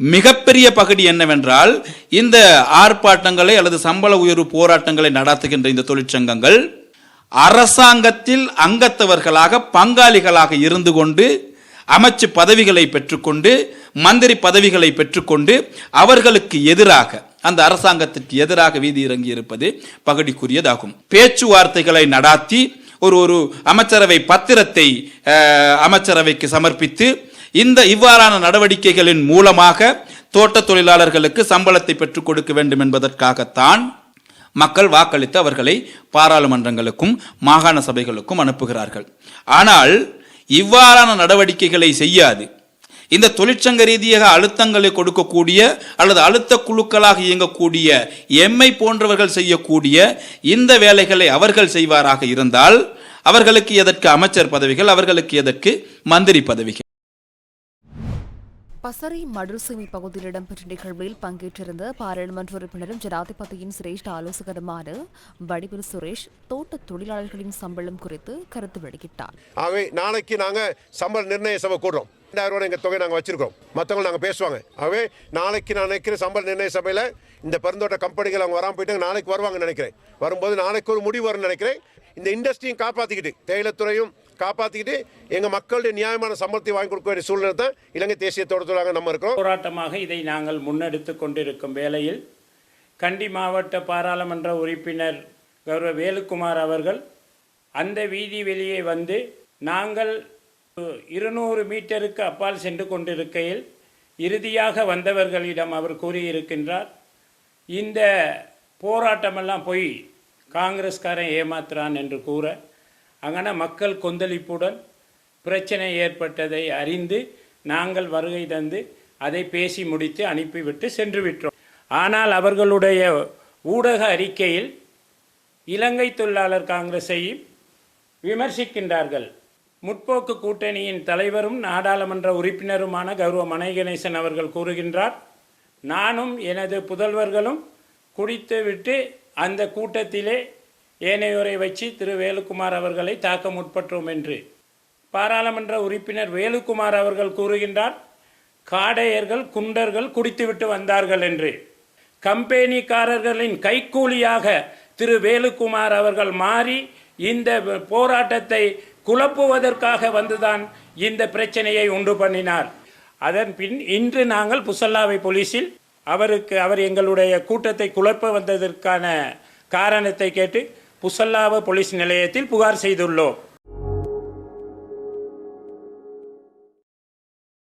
மிகப்பெரிய பகுதி என்னவென்றால் இந்த ஆர்ப்பாட்டங்களை அல்லது சம்பள உயர்வு போராட்டங்களை நடத்துகின்ற இந்த தொழிற்சங்கங்கள் அரசாங்கத்தில் அங்கத்தவர்களாக பங்காளிகளாக இருந்து கொண்டு அமைச்சு பதவிகளை பெற்றுக்கொண்டு மந்திரி பதவிகளை பெற்றுக்கொண்டு அவர்களுக்கு எதிராக அந்த அரசாங்கத்திற்கு எதிராக வீதி இறங்கி இருப்பது பகுதிக்குரியதாகும். பேச்சுவார்த்தைகளை நடாத்தி ஒரு ஒரு அமைச்சரவை பத்திரத்தை அமைச்சரவைக்கு சமர்ப்பித்து இந்த இவ்வாறான நடவடிக்கைகளின் மூலமாக தோட்ட தொழிலாளர்களுக்கு சம்பளத்தை பெற்றுக் கொடுக்க வேண்டும் என்பதற்காகத்தான் மக்கள் வாக்களித்து அவர்களை பாராளுமன்றங்களுக்கும் மாகாண சபைகளுக்கும் அனுப்புகிறார்கள். ஆனால் இவ்வாறான நடவடிக்கைகளை செய்யாது. இந்த தொழிற்சங்க ரீதியாக அழுத்தங்களை கொடுக்கக்கூடிய அல்லது அழுத்த குழுக்களாக இயங்கக்கூடிய எம்மை போன்றவர்கள் செய்யக்கூடிய இந்த வேலைகளை அவர்கள் செய்வாராக இருந்தால் அவர்களுக்கு எதற்கு அமைச்சர் பதவிகள் அவர்களுக்கு எதற்கு மந்திரி பதவிகள்? பசறை மடுசுமி பகுதியில் இடம்பெற்ற நிகழ்வில் பங்கேற்றிருந்த பாராளுமன்ற உறுப்பினரும் ஜனாதிபதியின் சிரேஷ்ட ஆலோசகருமான வடிவில் சுரேஷ் தோட்ட தொழிலாளர்களின் சம்பளம் குறித்து கருத்து வெளியிட்டார். ஆகவே நாளைக்கு நாங்கள் சம்பள நிர்ணய சபை கூடுறோம். ரெண்டாயிரம் ரூபாய் எங்கள் தொகை நாங்கள் வச்சிருக்கோம் மற்றவங்க நாங்கள் பேசுவாங்க. ஆகவே நாளைக்கு நான் நினைக்கிறேன் சம்பள நிர்ணய சபையில் இந்த பெருந்தோட்ட கம்பெனிகள் அவங்க வராமல் போயிட்டாங்க நாளைக்கு வருவாங்கன்னு நினைக்கிறேன். வரும்போது நாளைக்கு ஒரு முடிவு வரும்னு நினைக்கிறேன். இந்த இண்டஸ்ட்ரியும் காப்பாற்றிக்கிட்டு தேயிலத்துறையும் காப்பாற்றிக்கிட்டு எங்கள் மக்களுடைய நியாயமான சம்பளத்தை வாங்கி கொடுக்க வேண்டிய சூழ்நிலை தான் இலங்கை தேசிய தோட்டத்தொழிலாக நம்ம இருக்கிறோம். போராட்டமாக இதை நாங்கள் முன்னெடுத்து கொண்டிருக்கும் வேளையில் கண்டி மாவட்ட பாராளுமன்ற உறுப்பினர் கௌரவ வேலுக்குமார் அவர்கள் அந்த வீதி வெளியே வந்து நாங்கள் இருநூறு மீட்டருக்கு அப்பால் சென்று கொண்டிருக்கையில் இறுதியாக வந்தவர்களிடம் அவர் கூறியிருக்கின்றார் இந்த போராட்டமெல்லாம் போய் காங்கிரஸ்காரன் ஏமாத்துறான் என்று கூற அங்கன மக்கள் கொந்தளிப்புடன் பிரச்சனை ஏற்பட்டதை அறிந்து நாங்கள் வருகை தந்து அதை பேசி முடித்து அனுப்பிவிட்டு சென்று விட்டோம் ஆனால் அவர்களுடைய ஊடக அறிக்கையில் இலங்கை தொழிலாளர் காங்கிரஸையும் விமர்சிக்கின்றார்கள். முற்போக்கு கூட்டணியின் தலைவரும் நாடாளுமன்ற உறுப்பினருமான கௌரவ மனை கணேசன் அவர்கள் கூறுகின்றார் நானும் எனது புதல்வர்களும் குடித்துவிட்டு அந்த கூட்டத்திலே ஏனையோரை வச்சு திரு வேலுக்குமார் அவர்களை தாக்க முற்பட்டோம் என்று. பாராளுமன்ற உறுப்பினர் வேலுக்குமார் அவர்கள் கூறுகின்றார் காடையர்கள் குண்டர்கள் குடித்துவிட்டு வந்தார்கள் என்று. கம்பெனிக்காரர்களின் கைக்கூலியாக திரு வேலுக்குமார் அவர்கள் மாறி இந்த போராட்டத்தை குழப்புவதற்காக வந்துதான் இந்த பிரச்சனையை உண்டு பண்ணினார். அதன் பின் இன்று நாங்கள் புசல்லாவை போலீஸில் அவருக்கு அவர் எங்களுடைய கூட்டத்தை குழப்ப வந்ததற்கான காரணத்தை கேட்டு புசல்லாவ போலீஸ் நிலையத்தில் புகார் செய்துள்ளோம்.